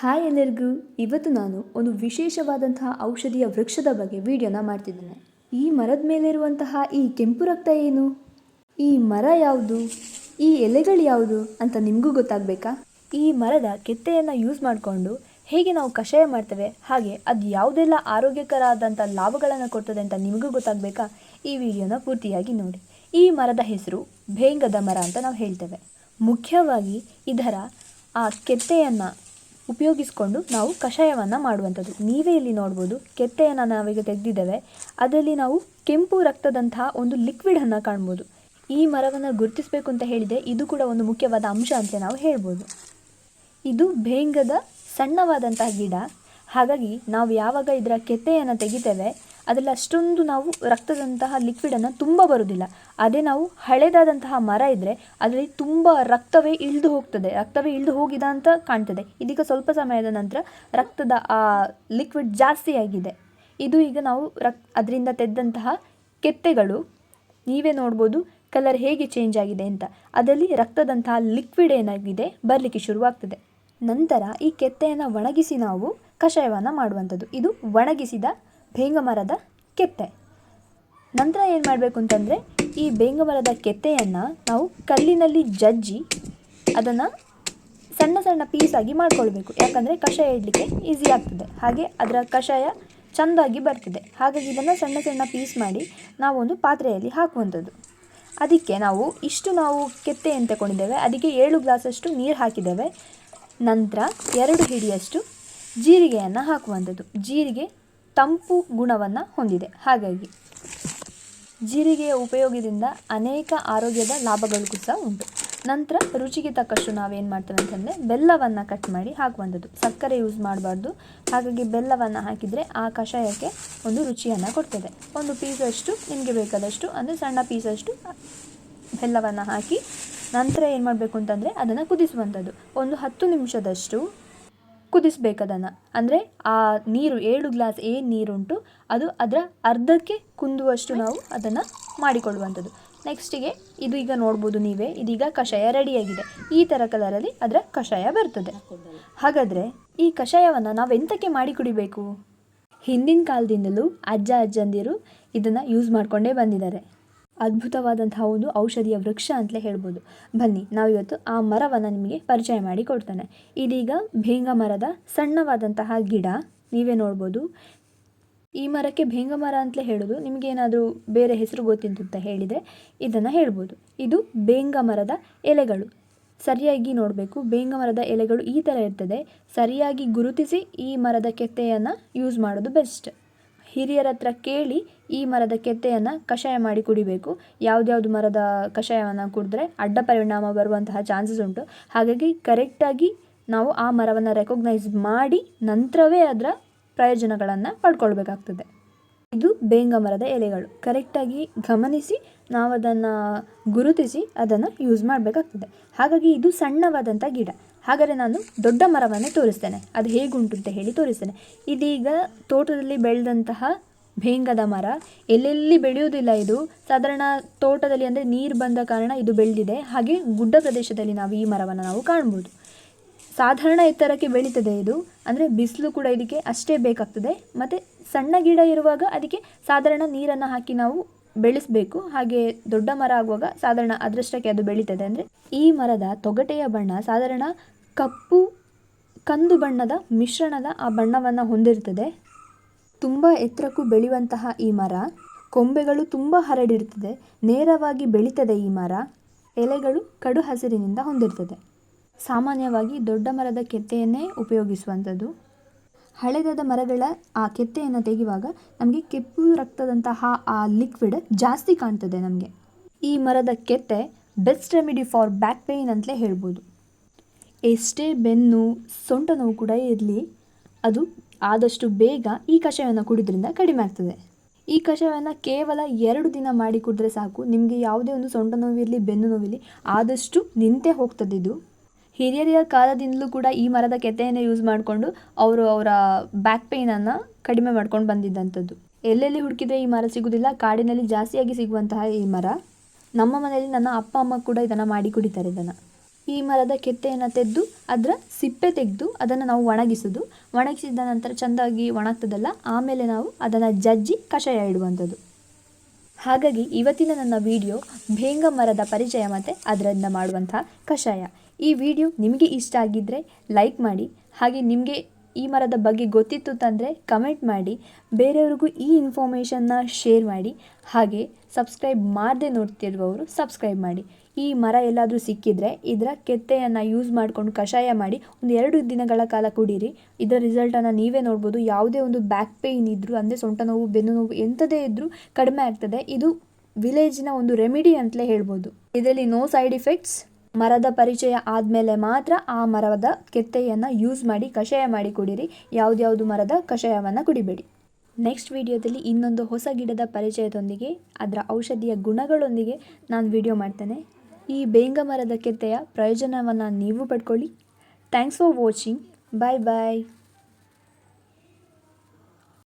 Hi ಎಲ್ಲರಿಗೂ. ಇವತ್ತು ನಾನು ಒಂದು ವಿಶೇಷವಾದಂತಹ ಔಷಧಿಯ ವೃಕ್ಷದ ಬಗ್ಗೆ ವಿಡಿಯೋನ ಮಾಡ್ತಿದ್ದೇನೆ. ಈ ಮರದ ಮೇಲಿರುವಂತಹ ಈ ಕೆಂಪು ರಕ್ತ ಏನು? ಈ ಮರ ಯಾವುದು? ಈ ಎಲೆಗಳು ಯಾವುದು ಅಂತ ನಿಮಗೂ ಗೊತ್ತಾಗಬೇಕಾ? ಈ ಮರದ ಕೆತ್ತೆಯನ್ನು ಯೂಸ್ ಮಾಡಿಕೊಂಡು ಹೇಗೆ ನಾವು ಕಷಾಯ ಮಾಡ್ತೇವೆ, ಹಾಗೆ ಅದು ಯಾವುದೆಲ್ಲ ಆರೋಗ್ಯಕರ ಆದಂಥ ಲಾಭಗಳನ್ನು ಕೊಡ್ತದೆ ಅಂತ ನಿಮಗೂ ಗೊತ್ತಾಗಬೇಕಾ? ಈ ವಿಡಿಯೋನ ಪೂರ್ತಿಯಾಗಿ ನೋಡಿ. ಈ ಮರದ ಹೆಸರು ಭೇಂಗದ ಮರ ಅಂತ ನಾವು ಹೇಳ್ತೇವೆ. ಮುಖ್ಯವಾಗಿ ಇದರ ಆ ಕೆತ್ತೆಯನ್ನು ಉಪಯೋಗಿಸಿಕೊಂಡು ನಾವು ಕಷಾಯವನ್ನು ಮಾಡುವಂಥದ್ದು. ನೀವೇ ಇಲ್ಲಿ ನೋಡ್ಬೋದು, ಕೆತ್ತೆಯನ್ನು ನಾವೀಗ ತೆಗೆದಿದ್ದೇವೆ. ಅದರಲ್ಲಿ ನಾವು ಕೆಂಪು ರಕ್ತದಂತಹ ಒಂದು ಲಿಕ್ವಿಡನ್ನು ಕಾಣ್ಬೋದು. ಈ ಮರವನ್ನು ಗುರುತಿಸಬೇಕು ಅಂತ ಹೇಳಿದೆ ಇದು ಕೂಡ ಒಂದು ಮುಖ್ಯವಾದ ಅಂಶ ಅಂತ ನಾವು ಹೇಳ್ಬೋದು. ಇದು ಭೇಂಗದ ಸಣ್ಣವಾದಂತಹ ಗಿಡ. ಹಾಗಾಗಿ ನಾವು ಯಾವಾಗ ಇದರ ಕೆತ್ತೆಯನ್ನು ತೆಗಿತೇವೆ ಅದರಲ್ಲಿ ಅಷ್ಟೊಂದು ನಾವು ರಕ್ತದಂತಹ ಲಿಕ್ವಿಡನ್ನು ತುಂಬ ಬರೋದಿಲ್ಲ. ಅದೇ ನಾವು ಹಳೆದಾದಂತಹ ಮರ ಇದ್ದರೆ ಅದರಲ್ಲಿ ತುಂಬ ರಕ್ತವೇ ಇಳಿದು ಹೋಗ್ತದೆ. ರಕ್ತವೇ ಇಳಿದು ಹೋಗಿದ ಅಂತ ಕಾಣ್ತದೆ. ಇದೀಗ ಸ್ವಲ್ಪ ಸಮಯದ ನಂತರ ರಕ್ತದ ಆ ಲಿಕ್ವಿಡ್ ಜಾಸ್ತಿ ಆಗಿದೆ. ಇದು ಈಗ ನಾವು ರಕ್, ಅದರಿಂದ ತೆದ್ದಂತಹ ಕೆತ್ತೆಗಳು, ನೀವೇ ನೋಡ್ಬೋದು ಕಲರ್ ಹೇಗೆ ಚೇಂಜ್ ಆಗಿದೆ ಅಂತ. ಅದರಲ್ಲಿ ರಕ್ತದಂತಹ ಲಿಕ್ವಿಡ್ ಏನಾಗಿದೆ ಬರಲಿಕ್ಕೆ ಶುರುವಾಗ್ತದೆ. ನಂತರ ಈ ಕೆತ್ತೆಯನ್ನು ಒಣಗಿಸಿ ನಾವು ಕಷಾಯವನ್ನು ಮಾಡುವಂಥದ್ದು. ಇದು ಒಣಗಿಸಿದ ಬೇಂಗ ಮರದ ಕೆತ್ತೆ. ನಂತರ ಏನು ಮಾಡಬೇಕು ಅಂತಂದರೆ, ಈ ಬೇಂಗ ಮರದ ಕೆತ್ತೆಯನ್ನು ನಾವು ಕಲ್ಲಿನಲ್ಲಿ ಜಜ್ಜಿ ಅದನ್ನು ಸಣ್ಣ ಸಣ್ಣ ಪೀಸಾಗಿ ಮಾಡ್ಕೊಳ್ಬೇಕು. ಯಾಕಂದರೆ ಕಷಾಯ ಇಡಲಿಕ್ಕೆ ಈಸಿ ಆಗ್ತದೆ. ಹಾಗೆ ಅದರ ಕಷಾಯ ಚೆಂದಾಗಿ ಬರ್ತದೆ. ಹಾಗಾಗಿ ಇದನ್ನು ಸಣ್ಣ ಸಣ್ಣ ಪೀಸ್ ಮಾಡಿ ನಾವೊಂದು ಪಾತ್ರೆಯಲ್ಲಿ ಹಾಕುವಂಥದ್ದು. ಅದಕ್ಕೆ ನಾವು ಇಷ್ಟು ನಾವು ಕೆತ್ತೆಯನ್ನು ತಗೊಂಡಿದ್ದೇವೆ. ಅದಕ್ಕೆ ಏಳು ಗ್ಲಾಸಷ್ಟು ನೀರು ಹಾಕಿದ್ದೇವೆ. ನಂತರ ಎರಡು ಹಿಡಿಯಷ್ಟು ಜೀರಿಗೆಯನ್ನು ಹಾಕುವಂಥದ್ದು. ಜೀರಿಗೆ ತಂಪು ಗುಣವನ್ನು ಹೊಂದಿದೆ. ಹಾಗಾಗಿ ಜೀರಿಗೆಯ ಉಪಯೋಗದಿಂದ ಅನೇಕ ಆರೋಗ್ಯದ ಲಾಭಗಳಿಗೂ ಸಹ ಉಂಟು. ನಂತರ ರುಚಿಗೆ ತಕ್ಕಷ್ಟು ನಾವೇನು ಮಾಡ್ತೇವೆ ಅಂತಂದರೆ ಬೆಲ್ಲವನ್ನು ಕಟ್ ಮಾಡಿ ಹಾಕುವಂಥದ್ದು ಸಕ್ಕರೆ ಯೂಸ್ ಮಾಡಬಾರ್ದು. ಹಾಗಾಗಿ ಬೆಲ್ಲವನ್ನು ಹಾಕಿದರೆ ಆ ಕಷಾಯಕ್ಕೆ ಒಂದು ರುಚಿಯನ್ನು ಕೊಡ್ತದೆ. ಒಂದು ಪೀಸಷ್ಟು ನಿಮಗೆ ಬೇಕಾದಷ್ಟು, ಅಂದರೆ ಸಣ್ಣ ಪೀಸಷ್ಟು ಬೆಲ್ಲವನ್ನು ಹಾಕಿ ನಂತರ ಏನು ಮಾಡಬೇಕು ಅಂತಂದರೆ ಅದನ್ನು ಕುದಿಸುವಂಥದ್ದು. ಒಂದು ಹತ್ತು ನಿಮಿಷದಷ್ಟು ಕುದಿಸ್ಬೇಕು ಅದನ್ನು ಅಂದರೆ ಆ ನೀರು, ಏಳು ಗ್ಲಾಸ್ ಏನು ನೀರುಂಟು, ಅದು ಅದರ ಅರ್ಧಕ್ಕೆ ಕುಂದುವಷ್ಟು ನಾವು ಅದನ್ನು ಮಾಡಿಕೊಳ್ಳುವಂಥದ್ದು. ನೆಕ್ಸ್ಟಿಗೆ ಇದು ಈಗ ನೋಡ್ಬೋದು ನೀವೇ, ಇದೀಗ ಕಷಾಯ ರೆಡಿಯಾಗಿದೆ. ಈ ಥರ ಕಲರಲ್ಲಿ ಅದರ ಕಷಾಯ ಬರ್ತದೆ. ಹಾಗಾದರೆ ಈ ಕಷಾಯವನ್ನು ನಾವು ಎಂತಕ್ಕೆ ಮಾಡಿ ಕುಡಿಬೇಕು? ಹಿಂದಿನ ಕಾಲದಿಂದಲೂ ಅಜ್ಜ ಅಜ್ಜಂದಿರು ಇದನ್ನು ಯೂಸ್ ಮಾಡಿಕೊಂಡೇ ಬಂದಿದ್ದಾರೆ. ಅದ್ಭುತವಾದಂತಹ ಒಂದು ಔಷಧಿಯ ವೃಕ್ಷ ಅಂತಲೇ ಹೇಳ್ಬೋದು. ಬನ್ನಿ, ನಾವಿವತ್ತು ಆ ಮರವನ್ನು ನಿಮಗೆ ಪರಿಚಯ ಮಾಡಿ ಕೊಡ್ತಾನೆ. ಇದೀಗ ಭೇಂಗ ಮರದ ಸಣ್ಣವಾದಂತಹ ಗಿಡ ನೀವೇ ನೋಡ್ಬೋದು. ಈ ಮರಕ್ಕೆ ಭೇಂಗ ಮರ ಅಂತಲೇ ಹೇಳೋದು ನಿಮಗೇನಾದರೂ ಬೇರೆ ಹೆಸರು ಗೊತ್ತಿದ್ದು ಅಂತ ಹೇಳಿದರೆ ಇದನ್ನು ಹೇಳ್ಬೋದು. ಇದು ಬೇಂಗ ಮರದ ಎಲೆಗಳು. ಸರಿಯಾಗಿ ನೋಡಬೇಕು ಬೇಂಗ ಮರದ ಎಲೆಗಳು ಈ ಥರ ಇರ್ತದೆ. ಸರಿಯಾಗಿ ಗುರುತಿಸಿ ಈ ಮರದ ಕೆತ್ತೆಯನ್ನು ಯೂಸ್ ಮಾಡೋದು ಬೆಸ್ಟ್ ಹಿರಿಯರ ಹತ್ರ ಕೇಳಿ ಈ ಮರದ ಕೆತ್ತೆಯನ್ನು ಕಷಾಯ ಮಾಡಿ ಕುಡಿಬೇಕು. ಯಾವುದ್ಯಾವುದು ಮರದ ಕಷಾಯವನ್ನು ಕುಡಿದ್ರೆ ಅಡ್ಡ ಪರಿಣಾಮ ಬರುವಂತಹ ಚಾನ್ಸಸ್ ಉಂಟು. ಹಾಗಾಗಿ ಕರೆಕ್ಟಾಗಿ ನಾವು ಆ ಮರವನ್ನು ರೆಕಗ್ನೈಸ್ ಮಾಡಿ ನಂತರವೇ ಅದರ ಪ್ರಯೋಜನಗಳನ್ನು ಪಡ್ಕೊಳ್ಬೇಕಾಗ್ತದೆ. ಇದು ಬೇಂಗ ಮರದ ಎಲೆಗಳು. ಕರೆಕ್ಟಾಗಿ ಗಮನಿಸಿ ನಾವು ಅದನ್ನು ಗುರುತಿಸಿ ಅದನ್ನು ಯೂಸ್ ಮಾಡಬೇಕಾಗ್ತದೆ. ಹಾಗಾಗಿ ಇದು ಸಣ್ಣವಾದಂಥ ಗಿಡ. ಹಾಗಾದರೆ ನಾನು ದೊಡ್ಡ ಮರವನ್ನು ತೋರಿಸ್ತೇನೆ. ಅದು ಹೇಗುಂಟು ಅಂತ ಹೇಳಿ ತೋರಿಸ್ತೇನೆ. ಇದೀಗ ತೋಟದಲ್ಲಿ ಬೆಳೆದಂತಹ ಭೇಂಗದ ಮರ, ಎಲ್ಲೆಲ್ಲಿ ಬೆಳೆಯುವುದಿಲ್ಲ ಇದು. ಸಾಧಾರಣ ತೋಟದಲ್ಲಿ ಅಂದರೆ ನೀರು ಬಂದ ಕಾರಣ ಇದು ಬೆಳೆದಿದೆ. ಹಾಗೆ ಗುಡ್ಡ ಪ್ರದೇಶದಲ್ಲಿ ನಾವು ಈ ಮರವನ್ನು ನಾವು ಕಾಣ್ಬೋದು. ಸಾಧಾರಣ ಎತ್ತರಕ್ಕೆ ಬೆಳೀತದೆ ಇದು. ಅಂದರೆ ಬಿಸಿಲು ಕೂಡ ಇದಕ್ಕೆ ಅಷ್ಟೇ ಬೇಕಾಗ್ತದೆ. ಮತ್ತು ಸಣ್ಣ ಗಿಡ ಇರುವಾಗ ಅದಕ್ಕೆ ಸಾಧಾರಣ ನೀರನ್ನು ಹಾಕಿ ನಾವು ಬೆಳೆಸಬೇಕು. ಹಾಗೆ ದೊಡ್ಡ ಮರ ಆಗುವಾಗ ಸಾಧಾರಣ ಅದೃಷ್ಟಕ್ಕೆ ಅದು ಬೆಳೀತದೆ. ಅಂದರೆ ಈ ಮರದ ತೊಗಟೆಯ ಬಣ್ಣ ಸಾಧಾರಣ ಕಪ್ಪು ಕಂದು ಬಣ್ಣದ ಮಿಶ್ರಣದ ಆ ಬಣ್ಣವನ್ನು ಹೊಂದಿರ್ತದೆ ತುಂಬ ಎತ್ತರಕ್ಕೂ ಬೆಳೆಯುವಂತಹ ಈ ಮರ, ಕೊಂಬೆಗಳು ತುಂಬ ಹರಡಿರ್ತದೆ ನೇರವಾಗಿ ಬೆಳೀತದೆ ಈ ಮರ, ಎಲೆಗಳು ಕಡು ಹಸಿರಿನಿಂದ ಹೊಂದಿರ್ತದೆ ಸಾಮಾನ್ಯವಾಗಿ ದೊಡ್ಡ ಮರದ ಕೆತ್ತೆಯನ್ನೇ ಉಪಯೋಗಿಸುವಂಥದ್ದು. ಹಳೆದಾದ ಮರಗಳ ಆ ಕೆತ್ತೆಯನ್ನು ತೆಗೆಯುವಾಗ ನಮಗೆ ಕೆಪ್ಪು ರಕ್ತದಂತಹ ಆ ಲಿಕ್ವಿಡ್ ಜಾಸ್ತಿ ಕಾಣ್ತದೆ ನಮಗೆ. ಈ ಮರದ ಕೆತ್ತೆ best remedy for back pain ಅಂತಲೇ ಹೇಳ್ಬೋದು. ಎಷ್ಟೇ ಬೆನ್ನು ಸೊಂಟ ನೋವು ಕೂಡ ಇರಲಿ, ಅದು ಆದಷ್ಟು ಬೇಗ ಈ ಕಷಾಯವನ್ನು ಕುಡಿದ್ರಿಂದ ಕಡಿಮೆ ಆಗ್ತದೆ. ಈ ಕಷಾಯವನ್ನು ಕೇವಲ ಎರಡು ದಿನ ಮಾಡಿ ಕುಡಿದ್ರೆ ಸಾಕು. ನಿಮಗೆ ಯಾವುದೇ ಒಂದು ಸೊಂಟ ನೋವಿರಲಿ ಬೆನ್ನು ನೋವಿರಲಿ ಆದಷ್ಟು ನಿಂತೇ ಹೋಗ್ತದೆ ಇದು. ಹಿರಿಯರ ಕಾಲದಿಂದಲೂ ಕೂಡ ಈ ಮರದ ಕೆತ್ತೆಯನ್ನು ಯೂಸ್ ಮಾಡಿಕೊಂಡು ಅವರು ಅವರ ಬ್ಯಾಕ್ ಪೇಯ್ನನ್ನು ಕಡಿಮೆ ಮಾಡ್ಕೊಂಡು ಬಂದಿದ್ದಂಥದ್ದು. ಎಲ್ಲೆಲ್ಲಿ ಹುಡುಕಿದ್ರೆ ಈ ಮರ ಸಿಗುವುದಿಲ್ಲ ಕಾಡಿನಲ್ಲಿ ಜಾಸ್ತಿಯಾಗಿ ಸಿಗುವಂತಹ ಈ ಮರ. ನಮ್ಮ ಮನೆಯಲ್ಲಿ ನನ್ನ ಅಪ್ಪ, ಅಮ್ಮ ಕೂಡ ಇದನ್ನು ಮಾಡಿ ಕುಡಿತಾರೆ ಇದನ್ನು. ಈ ಮರದ ಕೆತ್ತೆಯನ್ನು ತೆಗೆದು ಅದರ ಸಿಪ್ಪೆ ತೆಗೆದು ಅದನ್ನು ನಾವು ಒಣಗಿಸೋದು. ಒಣಗಿಸಿದ ನಂತರ ಚೆಂದಾಗಿ ಒಣಗ್ತದಲ್ಲ, ಆಮೇಲೆ ನಾವು ಅದನ್ನು ಜಜ್ಜಿ ಕಷಾಯ ಇಡುವಂಥದ್ದು. ಹಾಗಾಗಿ ಇವತ್ತಿನ ನನ್ನ ವಿಡಿಯೋ ಭೇಂಗ ಮರದ ಪರಿಚಯ ಮತ್ತು ಅದರಿಂದ ಮಾಡುವಂತಹ ಕಷಾಯ. ಈ ವಿಡಿಯೋ ನಿಮಗೆ ಇಷ್ಟ ಆಗಿದ್ದರೆ ಲೈಕ್ ಮಾಡಿ, ಹಾಗೆ ನಿಮಗೆ ಈ ಮರದ ಬಗ್ಗೆ ಗೊತ್ತಿತ್ತು ತಂದರೆ ಕಮೆಂಟ್ ಮಾಡಿ, ಬೇರೆಯವ್ರಿಗೂ ಈ ಇನ್ಫಾರ್ಮೇಷನ್ನ ಶೇರ್ ಮಾಡಿ, ಹಾಗೆ ಸಬ್ಸ್ಕ್ರೈಬ್ ಮಾಡದೆ ನೋಡ್ತಿರುವವರು ಸಬ್ಸ್ಕ್ರೈಬ್ ಮಾಡಿ. ಈ ಮರ ಎಲ್ಲಾದರೂ ಸಿಕ್ಕಿದರೆ ಇದರ ಕೆತ್ತೆಯನ್ನು ಯೂಸ್ ಮಾಡಿಕೊಂಡು ಕಷಾಯ ಮಾಡಿ ಒಂದು ಎರಡು ದಿನಗಳ ಕಾಲ ಕುಡೀರಿ. ಇದರ ರಿಸಲ್ಟನ್ನು ನೀವೇ ನೋಡ್ಬೋದು. ಯಾವುದೇ ಒಂದು ಬ್ಯಾಕ್ ಪೇಯ್ನ್ ಇದ್ದರೂ ಅಂದರೆ ಸೊಂಟ ನೋವು, ಬೆನ್ನು ನೋವು, ಎಂಥದೇ ಇದ್ದರೂ ಕಡಿಮೆ ಆಗ್ತದೆ. ಇದು ವಿಲೇಜಿನ ಒಂದು ರೆಮಿಡಿ ಅಂತಲೇ ಹೇಳ್ಬೋದು. ಇದರಲ್ಲಿ ನೋ ಸೈಡ್ ಇಫೆಕ್ಟ್ಸ್ ಮರದ ಪರಿಚಯ ಆದಮೇಲೆ ಮಾತ್ರ ಆ ಮರದ ಕೆತ್ತೆಯನ್ನು ಯೂಸ್ ಮಾಡಿ ಕಷಾಯ ಮಾಡಿ ಕುಡೀರಿ. ಯಾವುದ್ಯಾವುದು ಮರದ ಕಷಾಯವನ್ನು ಕುಡಿಬೇಡಿ. ನೆಕ್ಸ್ಟ್ ವಿಡಿಯೋದಲ್ಲಿ ಇನ್ನೊಂದು ಹೊಸ ಗಿಡದ ಪರಿಚಯದೊಂದಿಗೆ, ಅದರ ಔಷಧಿಯ ಗುಣಗಳೊಂದಿಗೆ ನಾನು ವಿಡಿಯೋ ಮಾಡ್ತೇನೆ. ಈ ಬೇಂಗ ಮರದ ಕೆತ್ತೆಯ ಪ್ರಯೋಜನವನ್ನು ನೀವು ಪಡ್ಕೊಳ್ಳಿ. Thanks for watching bye bye